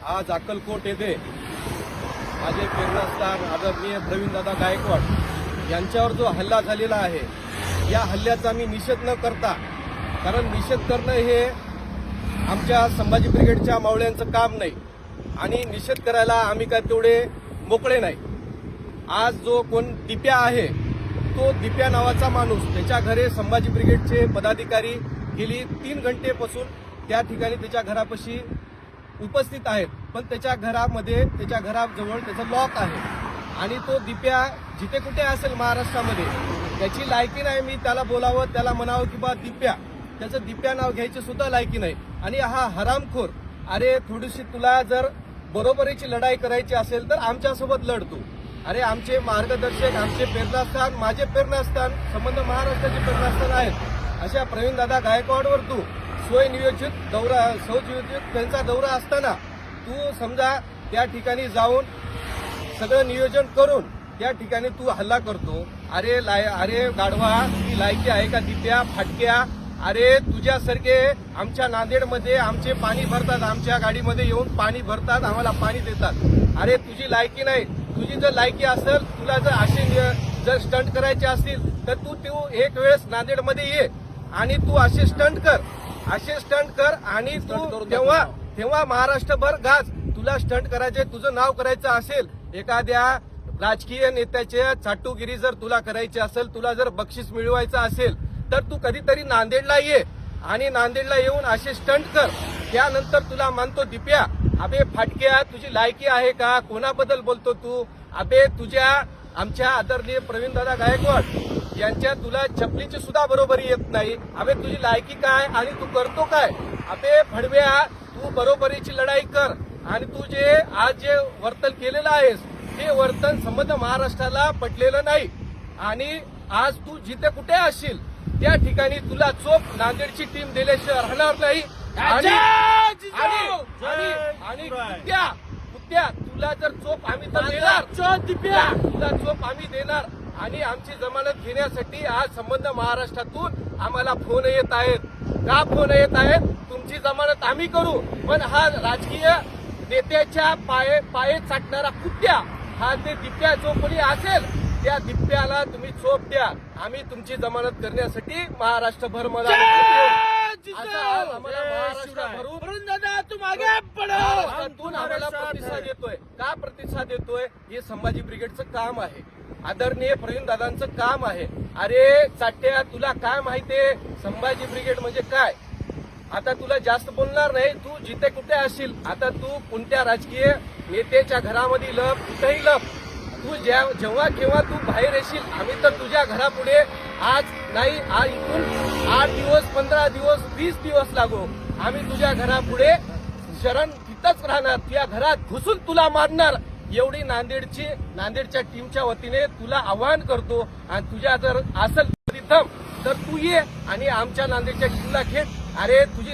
आज अक्कलकोट येथे माझे प्रेरणास्थान आदरणीय प्रवीणदादा गायकवाड यांच्यावर जो हल्ला झालेला आहे या हल्ल्याचा मी निषेध न करता कारण निषेध करणं हे आमच्या संभाजी ब्रिगेडच्या मावळ्यांचं काम नाही आणि निषेध करायला आम्ही काय तेवढे मोकळे नाही. आज जो कोण दिप्या आहे तो दिप्या नावाचा माणूस त्याच्या घरे संभाजी ब्रिगेडचे पदाधिकारी गेली तीन घंटेपासून त्या ठिकाणी त्याच्या घरापाशी उपस्थित आहेत. पण त्याच्या घरामध्ये त्याच्या घराजवळ त्याचं लॉक आहे. आणि तो दिप्या जिथे कुठे असेल महाराष्ट्रामध्ये त्याची लायकी नाही. मी त्याला बोलावं त्याला म्हणावं की बा दिप्या. त्याचं दिप्या नाव घ्यायची सुद्धा लायकी नाही. आणि हा हरामखोर अरे थोडीशी तुला जर बरोबरीची लढाई करायची असेल तर आमच्यासोबत लढतो अरे आमचे मार्गदर्शक आमचे प्रेरणास्थान माझे प्रेरणास्थान संबंध महाराष्ट्राचे प्रेरणास्थान आहेत. अशा प्रवीण दादा गायकवाडवर तू स्वयंनियोजित दौरा स्वनियोजित त्यांचा दौरा असताना तू समजा त्या ठिकाणी जाऊन सगळं नियोजन करून त्या ठिकाणी तू हल्ला करतो. अरे लाय अरे गाढवा ती लायकी आहे का दिप्या फाटक्या? अरे तुझ्यासारखे आमच्या नांदेडमध्ये आमचे पाणी भरतात आमच्या गाडीमध्ये येऊन पाणी भरतात आम्हाला पाणी देतात. अरे तुझी लायकी नाही. तुझी जर लायकी असेल तुला जर असे जर स्टंट करायचे असतील तर तू तू एक वेळेस नांदेडमध्ये ये आणि तू असे स्टंट कर. असे स्टंट कर आणि तू तेव्हा तेव्हा महाराष्ट्रभर गाज तुला स्टंट करायचे तुझं नाव करायचं असेल. एखाद्या राजकीय नेत्याचे चाटुगिरी जर तुला करायची असेल तुला जर बक्षीस मिळवायचं असेल तर तू कधीतरी नांदेडला ये. आणि नांदेडला येऊन असे स्टंट कर. त्यानंतर तुला मानतो दिप्या अबे फाटक्या तुझी लायकी आहे का? कोणाबद्दल बोलतो तू? अबे तुझ्या आमच्या आदरणीय प्रवीणदादा गायकवाड यांच्या तुला चपलीची सुद्धा बरोबरी येत नाही. अबे तुझी लायकी काय आणि तू करतो काय? अबे फडव्या तू बरोबरीची लढाई कर. आणि तू जे आज जे वर्तन केलेलं आहेस ते वर्तन संबंध महाराष्ट्राला पटलेलं नाही. आणि आज तू जिथे कुठे असशील त्या ठिकाणी तुला चोप नांदेडची टीम दिल्याशिवाय राहणार नाही. आणि कुत्या कुत्या तुला जर चोप आम्ही तर देणार. तुला चोप आम्ही देणार. आणि आमची जमानत घेण्यासाठी आज संबंध महाराष्ट्रातून आम्हाला फोन येत आहेत. का फोन येत आहेत? तुमची जमानत आम्ही करू पण हा राजकीय नेत्याच्या पाये पाये चाटणारा कुत्या हा ते दिप्या जो कोणी असेल त्या दिप्याला तुम्ही चोप द्या. आम्ही तुमची जमानत करण्यासाठी महाराष्ट्रभर मला आम्हाला प्रतिसाद येतोय. का प्रतिसाद येतोय? हे संभाजी ब्रिगेडचं काम आहे. आदरणीय प्रवीण दादांचं काम आहे. अरे चाट्या तुला काय माहितीये संभाजी ब्रिगेड म्हणजे काय? आता तुला जास्त बोलणार नाही तू जिथे कुठे असशील. आता तू कोणत्या राजकीय नेत्याच्या घरामध्ये लप कुठेही लप. तू ज्या- जेव्हा केव्हा तू बाहेर येशील आम्ही तर तुझ्या घरापुढे आज नाही आज इथून आठ दिवस पंधरा दिवस वीस दिवस लागू. आम्ही तुझ्या घरापुढे शरण तिथंच राहणार. तुझ्या घरात घुसून तुला मारणार. एवढी नांदेडची नांदेडच्या टीमच्या वतीने तुला आवाहन करतो आणि तुझ्या जर असेल तर तू ये आणि आमच्या नांदेडच्या टीमला खेळ. अरे तुझी